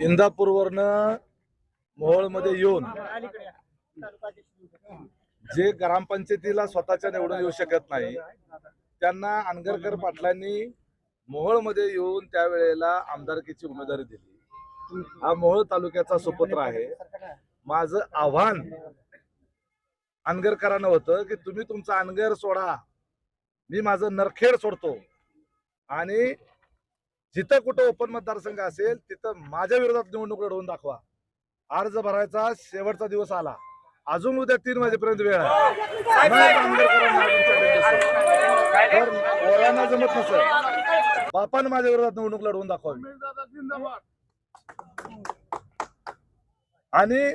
इंदापूरवरनं मोहोळमध्ये येऊन जे ग्रामपंचायतीला स्वतःच्या निवडून येऊ शकत नाही त्यांना अनगरकर पाटलांनी मोहोळमध्ये येऊन त्यावेळेला आमदारकीची उमेदवारी दिली. हा मोहोळ तालुक्याचा सुपुत्र आहे. माझं आव्हान अनगरकरांना होतं की तुम्ही तुमचा अनगर सोडा. मी माझं नरखेड सोडतो. आणि जिथं कुठं ओपन मतदारसंघ असेल तिथं माझ्या विरोधात निवडणूक लढवून दाखवा. अर्ज भरायचा शेवटचा दिवस आला. अजून उद्या तीन वाजेपर्यंत वेळ आहे. पोरांना जमत नसेल. बापानं माझ्या विरोधात निवडणूक लढवून दाखवावी. आणि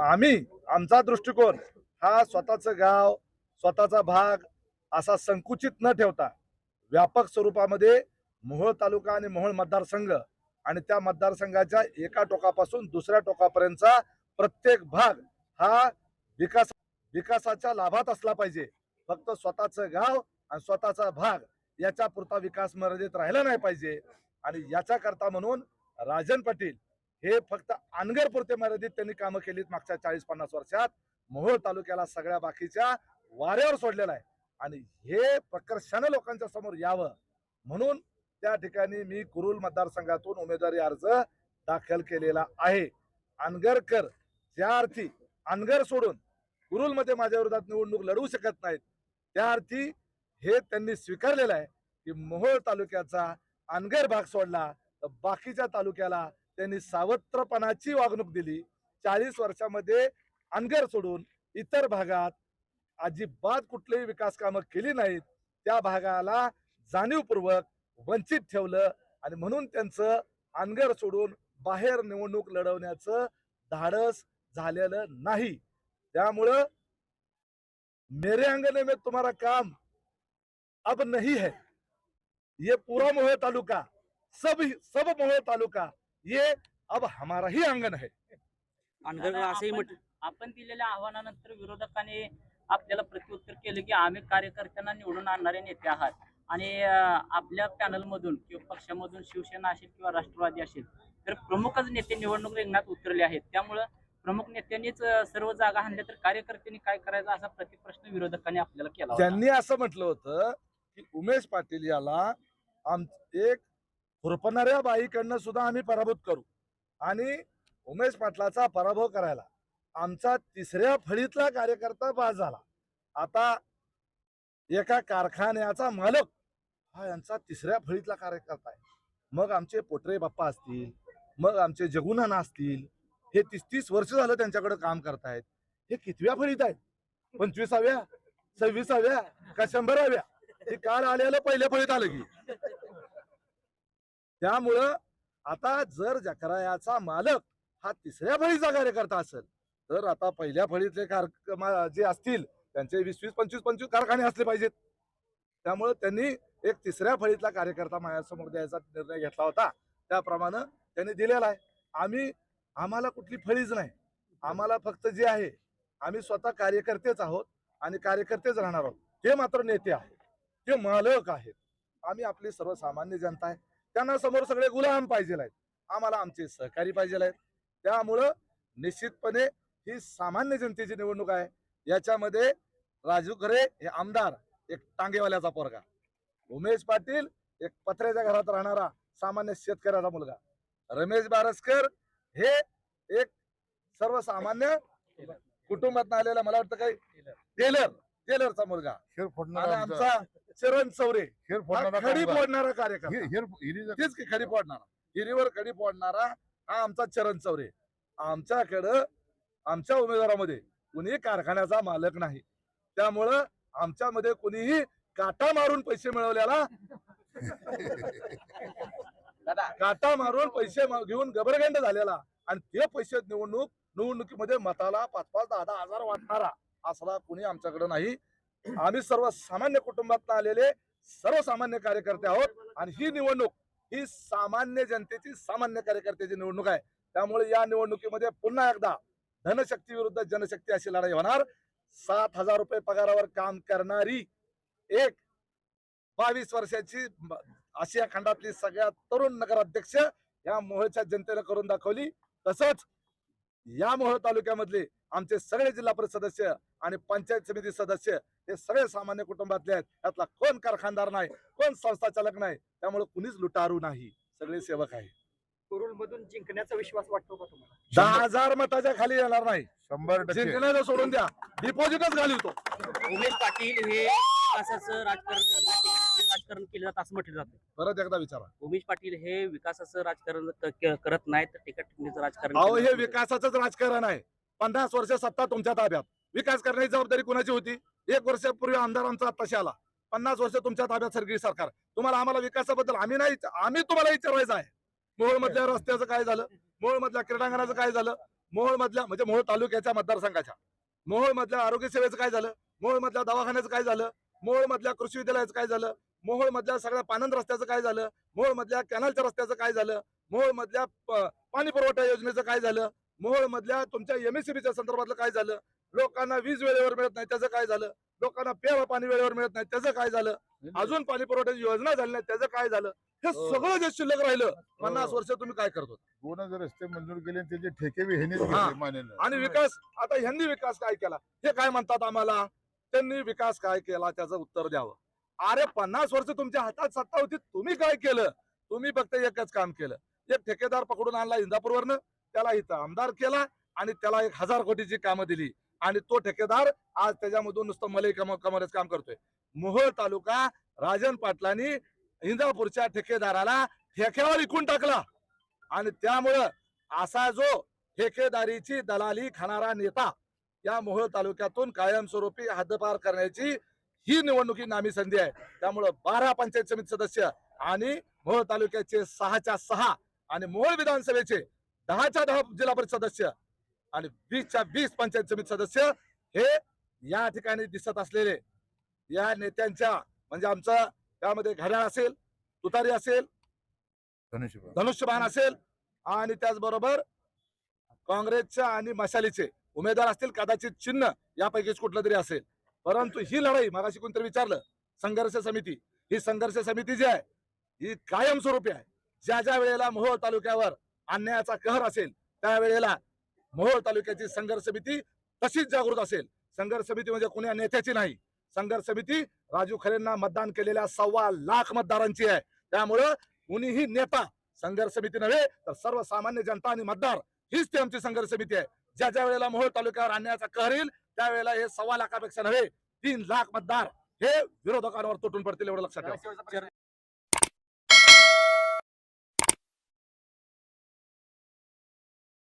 आम्ही आमचा दृष्टिकोन हा स्वतःचं गाव स्वतःचा भाग असा संकुचित न ठेवता व्यापक स्वरूपामध्ये मोहोळ तालुका आणि मोहोळ मतदारसंघ आणि त्या मतदारसंघाच्या एका टोकापासून दुसऱ्या टोकापर्यंतचा प्रत्येक भाग हा विकास विकासाच्या लाभात असला पाहिजे. फक्त स्वतःचं गाव आणि स्वतःचा भाग याच्या पुरता विकास मर्यादित राहिला नाही पाहिजे. आणि याचा करता म्हणून राजन पाटील हे फक्त अनगर पुरते मर्यादित त्यांनी कामं केलीत मागच्या चाळीस पन्नास वर्षात. मोहोळ तालुक्याला सगळ्या बाकीच्या वाऱ्यावर सोडलेला आहे. आणि हे प्रकर्षानं लोकांच्या समोर यावं म्हणून त्या ठिकाणी मी कुरुल मतदारसंघातून उमेदवारी अर्ज दाखल केलेला आहे. अनगरकर ज्या अर्थी अनगर सोडून कुरुलमध्ये माझ्या विरोधात निवडणूक लढवू शकत नाहीत त्या अर्थी हे त्यांनी स्वीकारलेलं आहे की मोहोळ तालुक्याचा अनगर भाग सोडला तर बाकीच्या तालुक्याला त्यांनी सावत्रपणाची वागणूक दिली. चाळीस वर्षामध्ये अनगर सोडून इतर भागात अजिबात कुठलीही विकास कामं केली नाहीत. त्या भागाला जाणीवपूर्वक वंचित ठेवलं आणि म्हणून त्यांचं अनगर सोडून बाहेर निवडणूक लढवण्याचं धाडस झालेलं नाही. त्यामुळं मेरे अंगने में तुम्हारा काम अब नहीं है. ये पूरा मोहे तालुका सब सब मोहे तालुका ये अब हमारा ही अंगण है. असंही आपण दिलेल्या आव्हानानंतर विरोधकांनी आपल्याला प्रत्युत्तर केलं की आम्ही कार्यकर्त्यांना निवडून आणणारे नेते आहात. आणि आपल्या पॅनलमधून किंवा पक्षामधून शिवसेना असेल किंवा राष्ट्रवादी असेल तर प्रमुखच नेते निवडणूक रिंगणात उतरले आहेत. त्यामुळं प्रमुख नेत्यांनीच सर्व जागा हाणल्या तर कार्यकर्त्यांनी काय करायचं असा प्रतिप्रश्न विरोधकांनी आपल्याला केला त्यांनी असं म्हटलं होतं की उमेश पाटील याला आम एक खुरपणाऱ्या बाईकडनं सुद्धा आम्ही पराभूत करू. आणि उमेश पाटलाचा पराभव करायला आमचा तिसऱ्या फळीतला कार्यकर्ता बाद झाला. आता एका कारखान्याचा मालक हा यांचा तिसऱ्या फळीतला कार्यकर्ता आहे. मग आमचे पोटरे बाप्पा असतील मग आमचे जगुनाना असतील हे तीस तीस वर्ष झालं त्यांच्याकडे काम करतायत. हे कितव्या फळीत आहेत? पंचवीसाव्या सव्वीसाव्या का शंभराव्या? हे काल आलेलं पहिल्या फळीत आलं की. त्यामुळं आता जर जकरायाचा मालक हा तिसऱ्या फळीचा कार्यकर्ता असेल तर आता पहिल्या फळीतले कार जे असतील त्यांचे वीस वीस पंचवीस पंचवीस कारखाने असले पाहिजेत. त्यामुळं त्यांनी एक तिसऱ्या फळीतला कार्यकर्ता माझ्यासमोर द्यायचा निर्णय घेतला होता. त्याप्रमाणे त्यांनी दिलेला आहे. आम्ही आम्हाला कुठली फळीच नाही. आम्हाला फक्त जे आहे आम्ही स्वतः कार्यकर्तेच आहोत आणि कार्यकर्तेच राहणार आहोत. ते मात्र नेते आहेत. ते मालक आहेत. आम्ही आपली सर्वसामान्य जनता आहे. त्यांना समोर सगळे गुलाम पाहिजे आहेत. आम्हाला आमचे सहकारी पाहिजे आहेत. त्यामुळं निश्चितपणे ही सामान्य जनतेची निवडणूक आहे. याच्यामध्ये राजू खरे हे आमदार एक टांगेवाल्याचा पोरगा. उमेश पाटील एक पत्र्याच्या घरात राहणारा सामान्य शेतकऱ्याचा मुलगा. रमेश बारसकर हे एक सर्वसामान्य कुटुंबात आलेला मला वाटतं काही टेलर टेलरचा मुलगा. आणि आमचा- चरण चौरे खडी. फोडणारा तेच की खडी फोडणारा. हिरीवर खडी फोडणारा हा आमचा चरण चौरे आमच्याकडं आमच्या उमेदवारामध्ये कुणी कारखान्याचा मालक नाही. त्यामुळं आमच्यामध्ये कुणीही काटा मारून पैसे मिळवल्याला काटा मारून पैसे घेऊन गबरगंड झालेला. आणि ते पैसे निवडणूक निवडणुकीमध्ये मताला पाच पाच दहा दहा हजार वाटणारा असला कुणी आमच्याकडे नाही. आम्ही सर्व सामान्य कुटुंबात आलेले सर्वसामान्य कार्यकर्ते आहोत. आणि ही निवडणूक ही सामान्य जनतेची सामान्य कार्यकर्त्याची निवडणूक आहे. त्यामुळे या निवडणुकीमध्ये पुन्हा एकदा धनशक्ती विरुद्ध जनशक्ती अशी लढाई होणार. सात हजार रुपये पगारावर काम करणारी एक बावीस वर्षाची आशिया खंडातली सगळ्यात तरुण नगराध्यक्ष या मोहोळच्या जनतेला करून दाखवली. तसंच या मोहोळ तालुक्यामधले आमचे सगळे जिल्हा परिषद सदस्य आणि पंचायत समिती सदस्य हे सगळे सामान्य कुटुंबातले आहेत. त्यातला कोण कारखानदार नाही कोण संस्था चालक नाही त्यामुळे कुणीच लुटारू नाही. सगळे सेवक आहे कुरुल मधून जिंकण्याचा विश्वास वाटतो का तुम्हाला? दहा हजार मताच्या खाली येणार नाही. शंभर टक्के. जिंकण्याचं सोडून द्या. डिपॉझिटच घालवतो. उमेश पाटील हे विकासाचं राजकारण राजकारण केलं जातं असं म्हटलं जातं परत एकदा विचारा. उमेश पाटील हे विकासाचं राजकारण क- क- करत नाहीत तर टिकट राजकारण अहो केलं हे जातं. विकासाचंच राजकारण आहे. पन्नास वर्ष सत्ता तुमच्या ताब्यात. विकास करण्याची जबाबदारी कुणाची होती? एक वर्षापूर्वी आमदारांचा आत्ताशी आला. पन्नास वर्ष तुमच्या ताब्यात सरकारी सरकार. तुम्हाला आम्हाला विकासाबद्दल आम्ही नाही आम्ही तुम्हाला विचारायचं आहे. मोहोळ मधल्या रस्त्याचं काय झालं? मोहोळ मधल्या क्रीडांगणाचं काय झालं? मोहोळ मधल्या म्हणजे मोहोळ तालुक्याच्या मतदारसंघाच्या. मोहोळ मधल्या आरोग्य सेवेचं काय झालं? मोहोळ मधल्या दवाखान्याचं काय झालं? मोहोळ मधल्या कृषी विद्यालयाचं काय झालं? मोहोळ मधल्या सगळ्या पानंद रस्त्याचं काय झालं? मोहोळ मधल्या कॅनलच्या रस्त्याचं काय झालं? मोहोळ मधल्या पाणी पुरवठा योजनेचं काय झालं? मोहोळ मधल्या तुमच्या एमएससीबीच्या संदर्भातलं काय झालं? लोकांना वीज वेळेवर मिळत नाही त्याचं काय झालं? लोकांना प्यावं पाणी वेळेवर मिळत नाही त्याचं काय झालं? अजून पाणी पुरवठ्याची योजना झाली नाही त्याचं काय झालं? हे हो. सगळं जे शिल्लक राहिलं पन्नास हो. वर्ष तुम्ही काय करत होता? दोनच रस्ते मंजूर केले आणि त्याचे ठेके हा. आणि विकास आता ह्यांनी विकास काय केला? हे काय म्हणतात आम्हाला? त्यांनी विकास काय केला त्याचं उत्तर द्यावं. अरे पन्नास वर्ष तुमच्या हातात सत्ता होती तुम्ही काय केलं? तुम्ही फक्त एकच काम केलं. एक ठेकेदार पकडून आणला इंदापूरवरनं त्याला इथं आमदार केला आणि त्याला एक हजार कोटीची कामं दिली. आणि तो ठेकेदार आज त्याच्यामधून नुसतं मलई कम कमरेच काम करतोय. मोहोळ तालुका राजन पाटलांनी इंदापूरच्या ठेकेदाराला ठेक्यावर विकून टाकला. आणि त्यामुळं असा जो ठेकेदारीची दलाली खाणारा नेता या मोहोळ तालुक्यातून कायमस्वरूपी हद्दपार करण्याची ही निवडणुकी नामी संधी आहे. त्यामुळं बारा पंचायत समिती सदस्य आणि मोहोळ तालुक्याचे सहाच्या सहा आणि मोहोळ विधानसभेचे दहाच्या दहा जिल्हा परिषद सदस्य आणि वीसच्या वीस पंचायत समिती सदस्य हे या ठिकाणी दिसत असलेले. या नेत्यांच्या म्हणजे आमचं त्यामध्ये घड्याळ असेल तुतारी असेल धनुष्यबाण. असेल आणि त्याचबरोबर काँग्रेसच्या आणि मशालीचे उमेदवार असतील कदाचित चिन्ह यापैकीच कुठलं तरी असेल. परंतु ही लढाई मगाशी कोणतरी विचारलं संघर्ष समिती. ही संघर्ष समिती जी आहे ही कायमस्वरूपी आहे. ज्या ज्या वेळेला मोहोळ तालुक्यावर अन्यायाचा कहर असेल त्यावेळेला मोहोळ तालुक्याची संघर्ष समिती तशीच जागृत असेल. संघर्ष समिती म्हणजे कुण्या नेत्याची नाही. संघर्ष समिती राजू खरेंना मतदान केलेल्या सव्वा लाख मतदारांची आहे. त्यामुळं कुणीही नेता संघर्ष समिती नव्हे तर सर्वसामान्य जनता आणि मतदार हीच ती आमची संघर्ष समिती आहे. ज्या ज्या वेळेला मोहोळ तालुक्यावर आणण्याचा कहर येईल त्यावेळेला हे सव्वा लाखापेक्षा नव्हे तीन लाख मतदार हे विरोधकांवर तुटून पडतील एवढं लक्षात ठेवा.